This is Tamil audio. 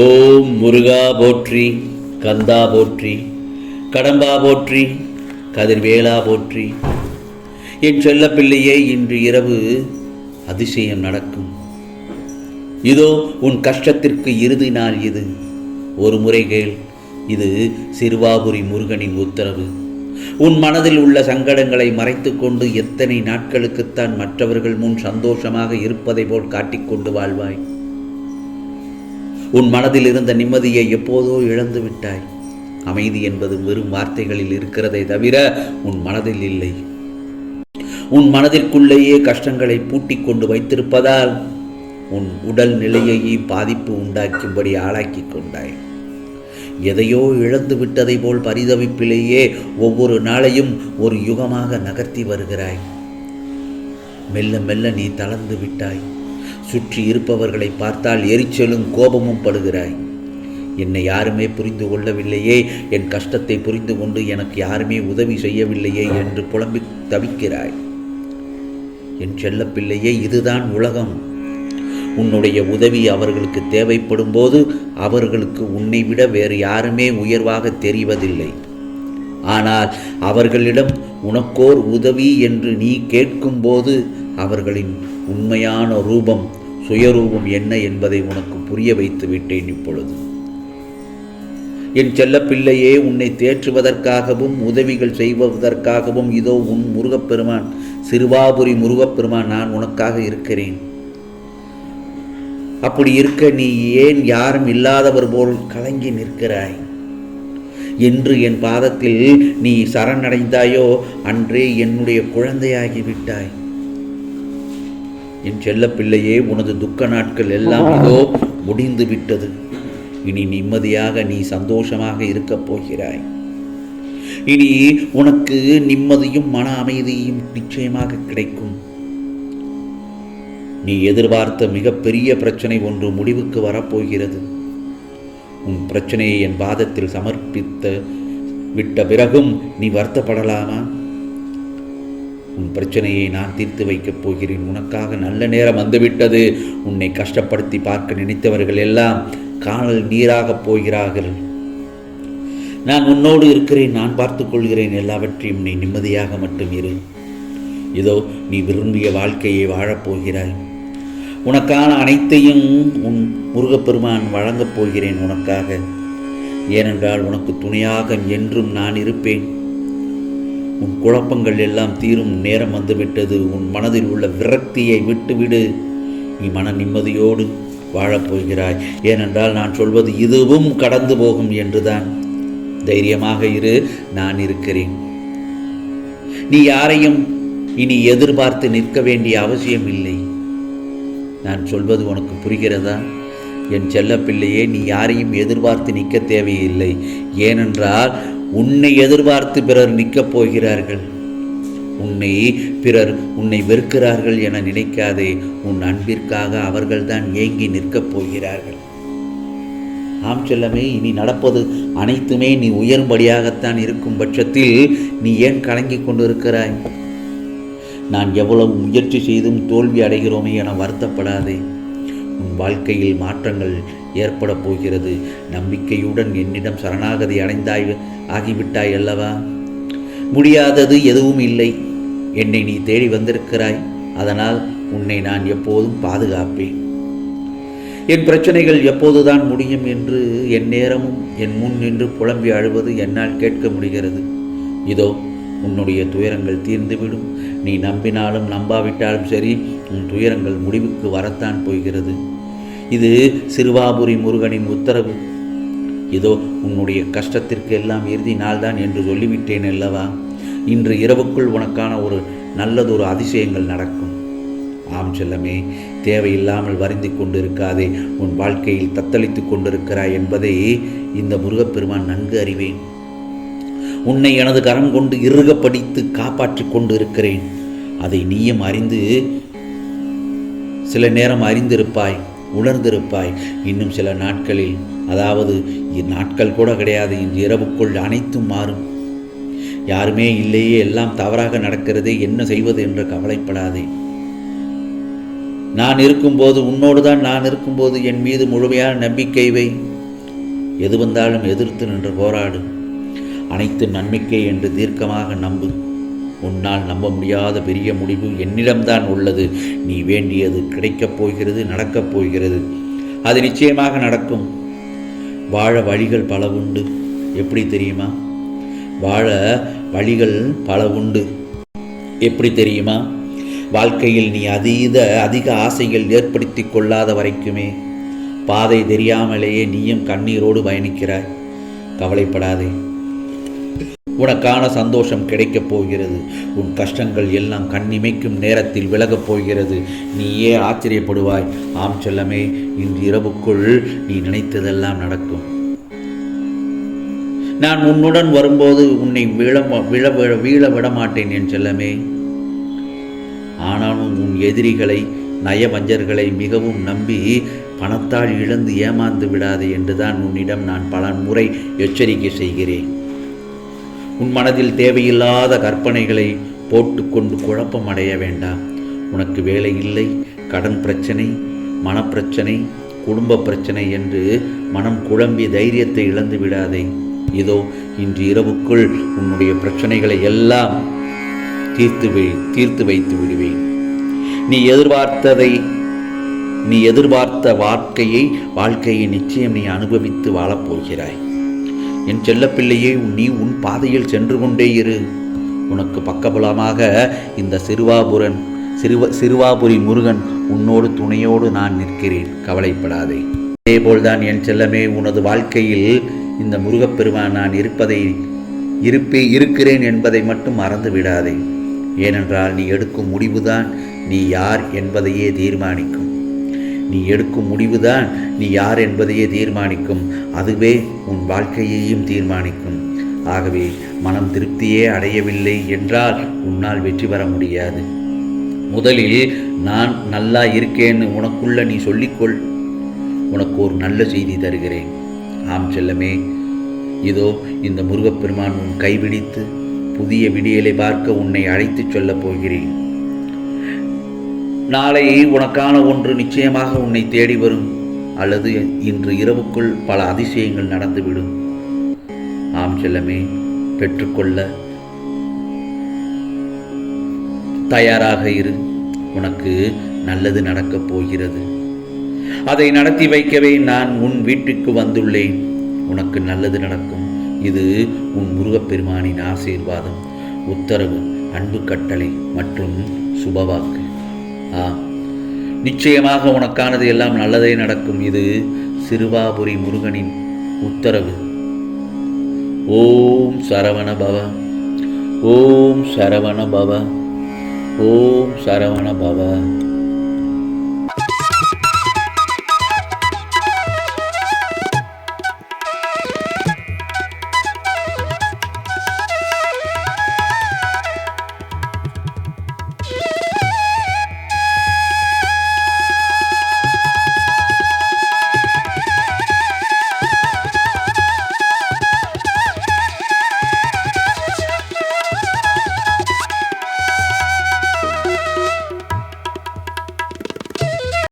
ஓம் முருகா போற்றி கந்தா போற்றி கடம்பா போற்றி கதிர்வேலா போற்றி. என் செல்லப்பிள்ளையே இன்று இரவு அதிசயம் நடக்கும். இதோ உன் கஷ்டத்திற்கு இறுதி நாள் இது. ஒரு முறை கேள் இது சிறுவாபுரி முருகனின் உத்தரவு. உன் மனதில் உள்ள சங்கடங்களை மறைத்துக்கொண்டு எத்தனை நாட்களுக்குத்தான் மற்றவர்கள் முன் சந்தோஷமாக இருப்பதை போல் காட்டிக்கொண்டு வாழ்வாய். உன் மனதில் இருந்த நிம்மதியை எப்போதோ இழந்து விட்டாய். அமைதி என்பது வெறும் வார்த்தைகளில் இருக்கிறதை தவிர உன் மனதில் இல்லை. உன் மனதிற்குள்ளேயே கஷ்டங்களை பூட்டிக் கொண்டு வைத்திருப்பதால் உன் உடல் நிலையையே பாதிப்பு உண்டாக்கும்படி ஆளாக்கிக் கொண்டாய். எதையோ இழந்து விட்டதை போல் பரிதவிப்பிலேயே ஒவ்வொரு நாளையும் ஒரு யுகமாக நகர்த்தி வருகிறாய். மெல்ல மெல்ல நீ தளர்ந்து விட்டாய். சுற்றி இருப்பவர்களை பார்த்தால் எரிச்சலும் கோபமும் படுகிறாய். என்னை யாருமே புரிந்து கொள்ளவில்லையே என் கஷ்டத்தை புரிந்து கொண்டு எனக்கு யாருமே உதவி செய்யவில்லையே என்று புலம்பி தவிக்கிறாய். என் செல்லப்பிள்ளையே இதுதான் உலகம். உன்னுடைய உதவி அவர்களுக்கு தேவைப்படும் போது அவர்களுக்கு உன்னை விட வேறு யாருமே உயர்வாக தெரிவதில்லை. ஆனால் அவர்களிடம் உனக்கோர் உதவி என்று நீ கேட்கும்போது அவர்களின் உண்மையான ரூபம் சுயரூபம் என்ன என்பதை உனக்கு புரிய வைத்து விட்டேன் இப்பொழுது. என் செல்லப்பிள்ளையே உன்னை தேற்றுவதற்காகவும் உதவிகள் செய்வதற்காகவும் இதோ உன் முருகப்பெருமான் சிறுவாபுரி முருகப்பெருமான் நான் உனக்காக இருக்கிறேன். அப்படி இருக்க நீ ஏன் யாரும் இல்லாதவர் போல் கலங்கி நிற்கிறாய்? என்று என் பாதத்தில் நீ சரணடைந்தாயோ அன்றே என்னுடைய குழந்தையாகி என் என் செல்லப்பிள்ளையே உனது துக்க நாட்கள் எல்லாம் இதோ முடிந்து விட்டது இனி நிம்மதியாக நீ சந்தோஷமாக இருக்கப் போகிறாய். இனி உனக்கு நிம்மதியும் மன அமைதியும் நிச்சயமாக கிடைக்கும். நீ எதிர்பார்த்த மிகப்பெரிய பிரச்சனை ஒன்று முடிவுக்கு வரப்போகிறது. உன் பிரச்சனையை என் பாதத்தில் சமர்ப்பித்த விட்ட பிறகும் நீ வருத்தப்படலாமா? உன் பிரச்சனையை நான் தீர்த்து வைக்கப் போகிறேன். உனக்காக நல்ல நேரம் வந்துவிட்டது. உன்னை கஷ்டப்படுத்தி பார்க்க நினைத்தவர்கள் எல்லாம் காணல் நீராகப் போகிறார்கள். நான் உன்னோடு இருக்கிறேன். நான் பார்த்து கொள்கிறேன். எல்லாவற்றையும் நீ நிம்மதியாக மட்டும் இரு. இதோ நீ விரும்பிய வாழ்க்கையை வாழப்போகிறாய் உனக்கான அனைத்தையும் உன் முருகப்பெருமான் வழங்கப் போகிறேன் உனக்காக. ஏனென்றால் உனக்கு துணையாக என்றும் நான் இருப்பேன். உன் குழப்பங்கள் எல்லாம் தீரும் நேரம் வந்துவிட்டது. உன் மனதில் உள்ள விரக்தியை விட்டுவிடு. நீ மன நிம்மதியோடு வாழப்போகிறாய் ஏனென்றால் நான் சொல்வது இதுவும் கடந்து போகும் என்றுதான். தைரியமாக இரு நான் இருக்கிறேன். நீ யாரையும் இனி எதிர்பார்த்து நிற்க வேண்டிய அவசியம் இல்லை. நான் சொல்வது உனக்கு புரிகிறதா? என் செல்லப்பிள்ளையே நீ யாரையும் எதிர்பார்த்து நிற்க தேவையில்லை. ஏனென்றால் உன்னை எதிர்பார்த்து பிறர் நிற்கப் போகிறார்கள். உன்னை பிறர் உன்னை வெறுக்கிறார்கள் என நினைக்காதே. உன் அன்பிற்காக அவர்கள்தான் ஏங்கி நிற்கப் போகிறார்கள். ஆம் செல்லமே இனி நடப்பது அனைத்துமே நீ உயரும்படியாகத்தான் இருக்கும் பட்சத்தில் நீ ஏன் கலங்கிக் கொண்டிருக்கிறாய்? நான் எவ்வளவு முயற்சி செய்தும் தோல்வி அடைகிறோமே என வருத்தப்படாதே. உன் வாழ்க்கையில் மாற்றங்கள் ஏற்பட போகிறது நம்பிக்கையுடன் என்னிடம் சரணாகதி அடைந்தாய் ஆகிவிட்டாய் அல்லவா? முடியாதது எதுவும் இல்லை. என்னை நீ தேடி வந்திருக்கிறாய். அதனால் உன்னை நான் எப்போதும் பாதுகாப்பேன். என் பிரச்சனைகள் எப்போதுதான் முடியும் என்று என் நேரமும் என் முன் நின்று புலம்பி அழுவது என்னால் கேட்க முடிகிறது. இதோ உன்னுடைய துயரங்கள் தீர்ந்துவிடும். நீ நம்பினாலும் நம்பாவிட்டாலும் சரி உன் துயரங்கள் முடிவுக்கு வரத்தான் போகிறது. இது சிறுவாபுரி முருகனின் உத்தரவு. இதோ உன்னுடைய கஷ்டத்திற்கு எல்லாம் இறுதி நாள்தான் என்று சொல்லிவிட்டேன் அல்லவா? இன்று இரவுக்குள் உனக்கான ஒரு நல்லதொரு அதிசயங்கள் நடக்கும். ஆம் செல்லமே தேவையில்லாமல் வருந்தி கொண்டிருக்காதே உன் வாழ்க்கையில் தத்தளித்து கொண்டிருக்கிறாய் என்பதை இந்த முருகப்பெருமான் நன்கு அறிவேன். உன்னை எனது கரம் கொண்டு இறுக படித்து காப்பாற்றி கொண்டு இருக்கிறேன் அதை நீயும் அறிந்து சில நேரம் அறிந்திருப்பாய். உணர்ந்திருப்பாய். இன்னும் சில நாட்களில் அதாவது நாட்கள் கூட கிடையாது இன்று இரவுக்குள் அனைத்தும் மாறும். யாருமே இல்லையே எல்லாம் தவறாக நடக்கிறதே என்ன செய்வது என்று கவலைப்படாதே. நான் இருக்கும்போது உன்னோடு தான் நான் இருக்கும்போது என் மீது முழுமையான நம்பிக்கை வை. எது வந்தாலும் எதிர்த்து நின்று போராடு. அனைத்து நன்மைக்கே என்று தீர்க்கமாக நம்பு. உன்னால் நம்ப முடியாத பெரிய முடிவு என்னிடம்தான் உள்ளது. நீ வேண்டியது கிடைக்கப் போகிறது நடக்கப் போகிறது. அது நிச்சயமாக நடக்கும். வாழ வழிகள் பல உண்டு. எப்படி தெரியுமா? வாழ வழிகள் பல உண்டு. எப்படி தெரியுமா? வாழ்க்கையில் நீ அதீத அதிக ஆசைகள் ஏற்படுத்தி கொள்ளாத வரைக்குமே பாதை தெரியாமலேயே நீயும் கண்ணீரோடு பயணிக்கிறாய். கவலைப்படாதே. உனக்கான சந்தோஷம் கிடைக்கப் போகிறது. உன் கஷ்டங்கள் எல்லாம் கண்ணிமைக்கும் நேரத்தில் விலகப் போகிறது. நீயே ஆச்சரியப்படுவாய். ஆம் செல்லமே இன்று இரவுக்குள் நீ நினைத்ததெல்லாம் நடக்கும். நான் உன்னுடன் வரும்போது உன்னை விழ விழ விழ- வீழ விட மாட்டேன் என் செல்லமே. ஆனாலும் உன் எதிரிகளை நயவஞ்சர்களை மிகவும் நம்பி பணத்தால் இழந்து ஏமாந்து விடாது என்றுதான் உன்னிடம் நான் பல முறை எச்சரிக்கை செய்கிறேன். உன் மனதில் தேவையில்லாத கற்பனைகளை போட்டுக்கொண்டு குழப்பம் அடைய வேண்டாம். உனக்கு வேலை இல்லை கடன் பிரச்சனை மனப்பிரச்சனை குடும்ப பிரச்சனை என்று மனம் குழம்பி தைரியத்தை இழந்து விடாதே. இதோ இன்று இரவுக்குள் உன்னுடைய பிரச்சனைகளை எல்லாம் தீர்த்து தீர்த்து வைத்து விடுவேன். நீ எதிர்பார்த்ததை நீ எதிர்பார்த்த வாழ்க்கையை வாழ்க்கையை நிச்சயம் நீ அனுபவித்து வாழப்போகிறாய். என் செல்லப்பிள்ளையே நீ உன் பாதையில் சென்று கொண்டே இரு. உனக்கு பக்கபலமாக இந்த சிறுவாபுரன் சிறுவ சிறுவாபுரி முருகன் உன்னோடு துணையோடு நான் நிற்கிறேன். கவலைப்படாதே. அதேபோல்தான் என் செல்லமே உனது வாழ்க்கையில் இந்த முருகப்பெருமான் நான் இருப்பதை இருப்பே இருக்கிறேன் என்பதை மட்டும் மறந்து விடாதே. ஏனென்றால் நீ எடுக்கும் முடிவுதான் நீ யார் என்பதையே தீர்மானிக்கும். நீ எடுக்கும் முடிவுதான் நீ யார் என்பதையே தீர்மானிக்கும். அதுவே உன் வாழ்க்கையையும் தீர்மானிக்கும். ஆகவே மனம் திருப்தியே அடையவில்லை என்றால் உன்னால் வெற்றி பெற முடியாது. முதலில் நான் நல்லா இருக்கேன்னு உனக்குள்ள நீ சொல்லிக்கொள். உனக்கு ஒரு நல்ல செய்தி தருகிறேன். ஆம் செல்லமே இதோ இந்த முருகப்பெருமான் உன் கைவிடித்து புதிய விடியலை பார்க்க உன்னை அழைத்துச் சொல்லப் போகிறேன். நாளை உனக்கான ஒன்று நிச்சயமாக உன்னை தேடி வரும். அல்லது இன்று இரவுக்குள் பல அதிசயங்கள் நடந்துவிடும். ஆம் செல்லமே பெற்றுக்கொள்ள தயாராக இரு. உனக்கு நல்லது நடக்கப் போகிறது. அதை நடத்தி வைக்கவே நான் உன் வீட்டுக்கு வந்துள்ளேன். உனக்கு நல்லது நடக்கும். இது உன் முருகப்பெருமானின் ஆசீர்வாதம். உத்தரவு அன்பு கட்டளை மற்றும் சுபவாக்கு. நிச்சயமாக உனக்கானது எல்லாம் நல்லதே நடக்கும். இது சிறுவாபுரி முருகனின் உத்தரவு. ஓம் சரவண பவ. ஓம் சரவண பவ. ஓம் சரவண பவ.